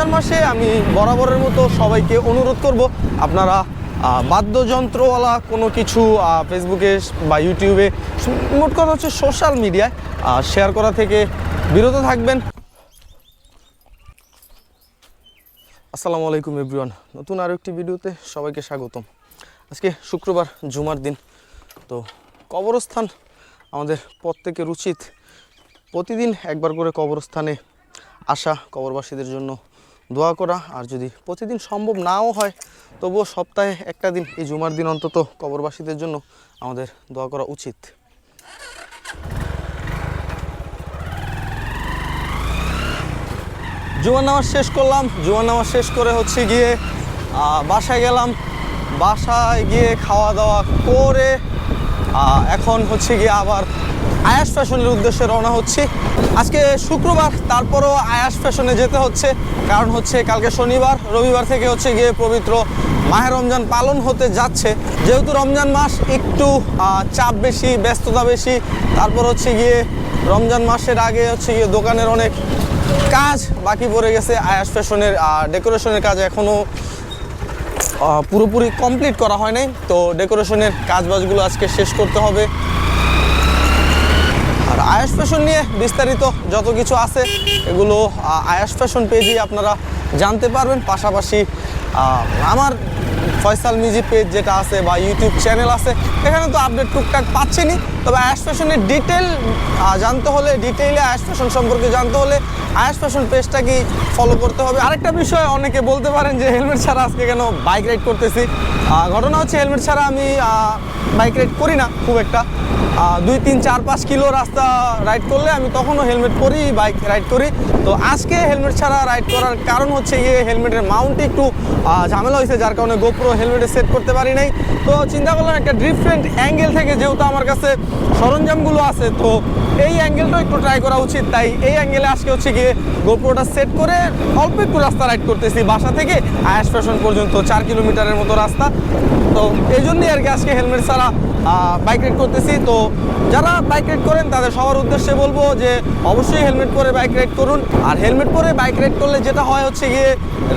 রমজান মাসে আমি বরাবরের মতো সবাইকে অনুরোধ করব, আপনারা বাদ্যযন্ত্রওয়ালা কোনো কিছু ফেসবুকে বা ইউটিউবে মোট কথা হচ্ছে সোশ্যাল মিডিয়ায় শেয়ার করা থেকে বিরত থাকবেন। আসসালামু আলাইকুম এভরিওয়ান নতুন আরও একটি ভিডিওতে সবাইকে স্বাগতম। আজকে শুক্রবার, জুমার দিন। তো কবরস্থান আমাদের প্রত্যেকের উচিত প্রতিদিন একবার করে কবরস্থানে আসা কবরবাসীদের জন্য দোয়া করা, আর যদি প্রতিদিন সম্ভব নাও হয়, তবুও সপ্তাহে একটা দিন, এই জুমার দিন অন্তত কবরবাসীদের জন্য আমাদের দোয়া করা উচিত। জুমার নামাজ শেষ করলাম, জুমার নামাজ শেষ করে হচ্ছে গিয়ে বাসায় গেলাম। বাসায় গিয়ে খাওয়া দাওয়া করে এখন হচ্ছে গিয়ে আবার আয়াস ফ্যাশনের উদ্দেশ্যে রওনা হচ্ছি। আজকে শুক্রবার, তারপরও আয়াস ফ্যাশনে যেতে হচ্ছে। কারণ হচ্ছে কালকে শনিবার, রবিবার থেকে হচ্ছে গিয়ে পবিত্র মাহে রমজান পালন হতে যাচ্ছে। যেহেতু রমজান মাস একটু চাপ বেশি, ব্যস্ততা বেশি, তারপর হচ্ছে গিয়ে রমজান মাসের আগে হচ্ছে গিয়ে দোকানের অনেক কাজ বাকি পড়ে গেছে। আয়াস ফ্যাশনের ডেকোরেশনের কাজ এখনও পুরোপুরি কমপ্লিট করা হয় নাই। তো ডেকোরেশনের কাজবাজগুলো আজকে শেষ করতে হবে। আর আয়াস ফ্যাশন নিয়ে বিস্তারিত যত কিছু আছে, এগুলো আয়াস ফ্যাশন পেজেই আপনারা জানতে পারবেন। পাশাপাশি আমার ফয়সাল মিউজিক পেজ যেটা আছে বা ইউটিউব চ্যানেল আছে, এখানে তো আপডেট টুকটাক পাচ্ছেনই। তবে আয়াস ফ্যাশনের ডিটেল জানতে হলে, ডিটেইলে আয়াস ফ্যাশন সম্পর্কে জানতে হলে আয়াস ফ্যাশন পেজটাকে ফলো করতে হবে। আরেকটা বিষয় অনেকে বলতে পারেন যে, হেলমেট ছাড়া আজকে কেন বাইক রাইড করতেছি? ঘটনা হচ্ছে, হেলমেট ছাড়া আমি বাইক রাইড করি না, খুব একটা। দুই তিন চার পাঁচ কিলো রাস্তা রাইড করলে আমি তখনও হেলমেট পরি বাইক রাইড করি। তো আজকে হেলমেট ছাড়া রাইড করার কারণ হচ্ছে গিয়ে হেলমেটের মাউন্টে একটু ঝামেলা হয়েছে, যার কারণে গোপ্রো হেলমেটে সেট করতে পারি নাই। তো চিন্তা করলাম একটা ডিফারেন্ট অ্যাঙ্গেল থেকে যেহেতু আমার কাছে সরঞ্জামগুলো আছে, তো এই অ্যাঙ্গেলটাও একটু ট্রাই করা উচিত। তাই এই অ্যাঙ্গেলে আজকে হচ্ছে গিয়ে গোপ্রোটা সেট করে অল্প একটু রাস্তা রাইড করতেছি বাসা থেকে আয়াস ফ্যাশন পর্যন্ত, চার কিলোমিটারের মতো রাস্তা। তো এই জন্যই আর কি আজকে হেলমেট ছাড়া বাইক রাইড করতেছি। তো যারা বাইক রাইড করেন, তাদের সবার উদ্দেশ্যে বলব যে অবশ্যই হেলমেট পরে বাইক রাইড করুন। আর হেলমেট পরে বাইক রাইড করলে যেটা হয় হচ্ছে গিয়ে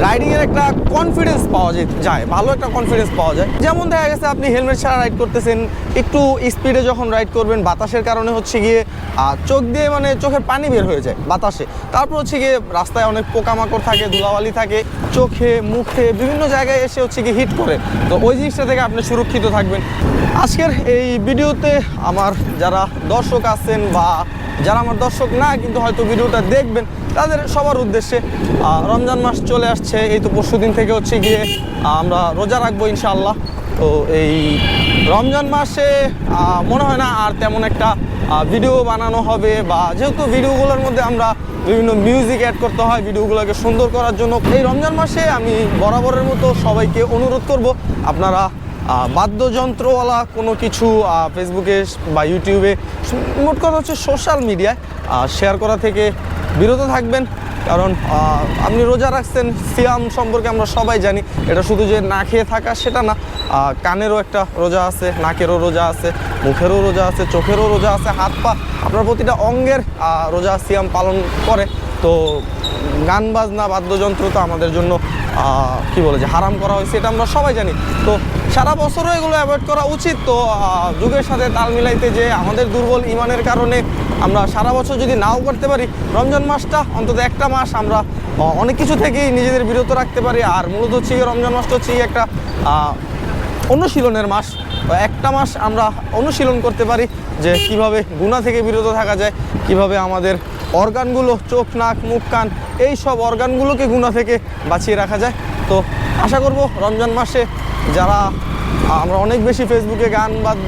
রাইডিংয়ের একটা কনফিডেন্স পাওয়া যায়, ভালো একটা কনফিডেন্স পাওয়া যায়। যেমন দেখা গেছে আপনি হেলমেট ছাড়া রাইড করতেছেন, একটু স্পিডে যখন রাইড করবেন, বাতাসের কারণে হচ্ছে গিয়ে চোখ দিয়ে মানে চোখের পানি বের হয়ে যায় বাতাসে। তারপর হচ্ছে গিয়ে রাস্তায় অনেক পোকামাকড় থাকে, ধুলাবালি থাকে, চোখে, মুখে বিভিন্ন জায়গায় এসে হচ্ছে গিয়ে হিট করে। তো ওই জিনিসটা থেকে আপনি সুরক্ষিত থাকবেন। আজকের এই ভিডিওতে আমার যারা দর্শক আছেন বা যারা আমার দর্শক না, কিন্তু হয়তো ভিডিওটা দেখবেন, তাদের সবার উদ্দেশ্যে রমজান মাস চলে আসছে, এই তো পরশু দিন থেকে হচ্ছে গিয়ে আমরা রোজা রাখব ইনশাআল্লাহ। তো এই রমজান মাসে মনে হয় না আর তেমন একটা ভিডিও বানানো হবে বা যেহেতু ভিডিওগুলোর মধ্যে আমরা বিভিন্ন মিউজিক অ্যাড করতে হয়, ভিডিওগুলোকে সুন্দর করার জন্য, এই রমজান মাসে আমি বরাবরের মতো সবাইকে অনুরোধ করব, আপনারা বাদ্যযন্ত্রওয়ালা কোনো কিছু ফেসবুকে বা ইউটিউবে মোট কথা হচ্ছে সোশ্যাল মিডিয়ায় শেয়ার করা থেকে বিরত থাকবেন। কারণ আপনি রোজা রাখছেন, সিয়াম সম্পর্কে আমরা সবাই জানি। এটা শুধু যে না খেয়ে থাকা সেটা না কানেরও একটা রোজা আছে, নাকেরও রোজা আছে, মুখেরও রোজা আছে, চোখেরও রোজা আছে, হাত পা, আপনার প্রতিটা অঙ্গের রোজা সিয়াম পালন করে। তো গান, বাজনা, বাদ্যযন্ত্র তো আমাদের জন্য কি বলে যে হারাম করা হয়েছে, এটা আমরা সবাই জানি। তো সারা বছরও এগুলো অ্যাভয়েড করা উচিত। তো যুগের সাথে তাল মিলাইতে যে আমাদের দুর্বল ইমানের কারণে আমরা সারা বছর যদি নাও করতে পারি, রমজান মাসটা অন্তত একটা মাস আমরা অনেক কিছু থেকেই নিজেদের বিরত রাখতে পারি। আর মূলত হচ্ছে রমজান মাসটা হচ্ছে একটা অনুশীলনের মাস। একটা মাস আমরা অনুশীলন করতে পারি যে কীভাবে গুণা থেকে বিরত থাকা যায়, কীভাবে আমাদের অর্গানগুলো, চোখ, নাক, মুখ, কান, এই সব অর্গানগুলোকে গুণা থেকে বাঁচিয়ে রাখা যায়। তো আশা করব রমজান মাসে যারা আমরা অনেক বেশি ফেসবুকে গান বাদ্য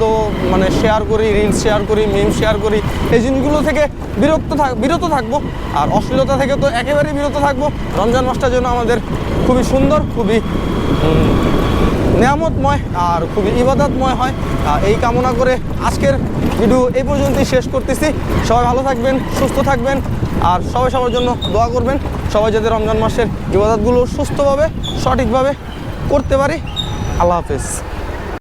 মানে শেয়ার করি রিলস শেয়ার করি মিম শেয়ার করি, এই জিনিসগুলো থেকে বিরক্ত থাক, বিরত থাকব। আর অশ্লীলতা থেকে তো একেবারেই বিরত থাকব। রমজান মাসটা যেন আমাদের খুবই সুন্দর, খুবই নেয়ামতময় আর খুবই ইবাদতময় হয়। এই কামনা করে আজকের ভিডিও এই পর্যন্তই শেষ করতেছি। সবাই ভালো থাকবেন, সুস্থ থাকবেন আর সবাই সবার জন্য দোয়া করবেন। সবাই যাতে রমজান মাসের ইবাদতগুলো সুস্থভাবে, সঠিকভাবে করতে পারি। আল্লাহ হাফেজ।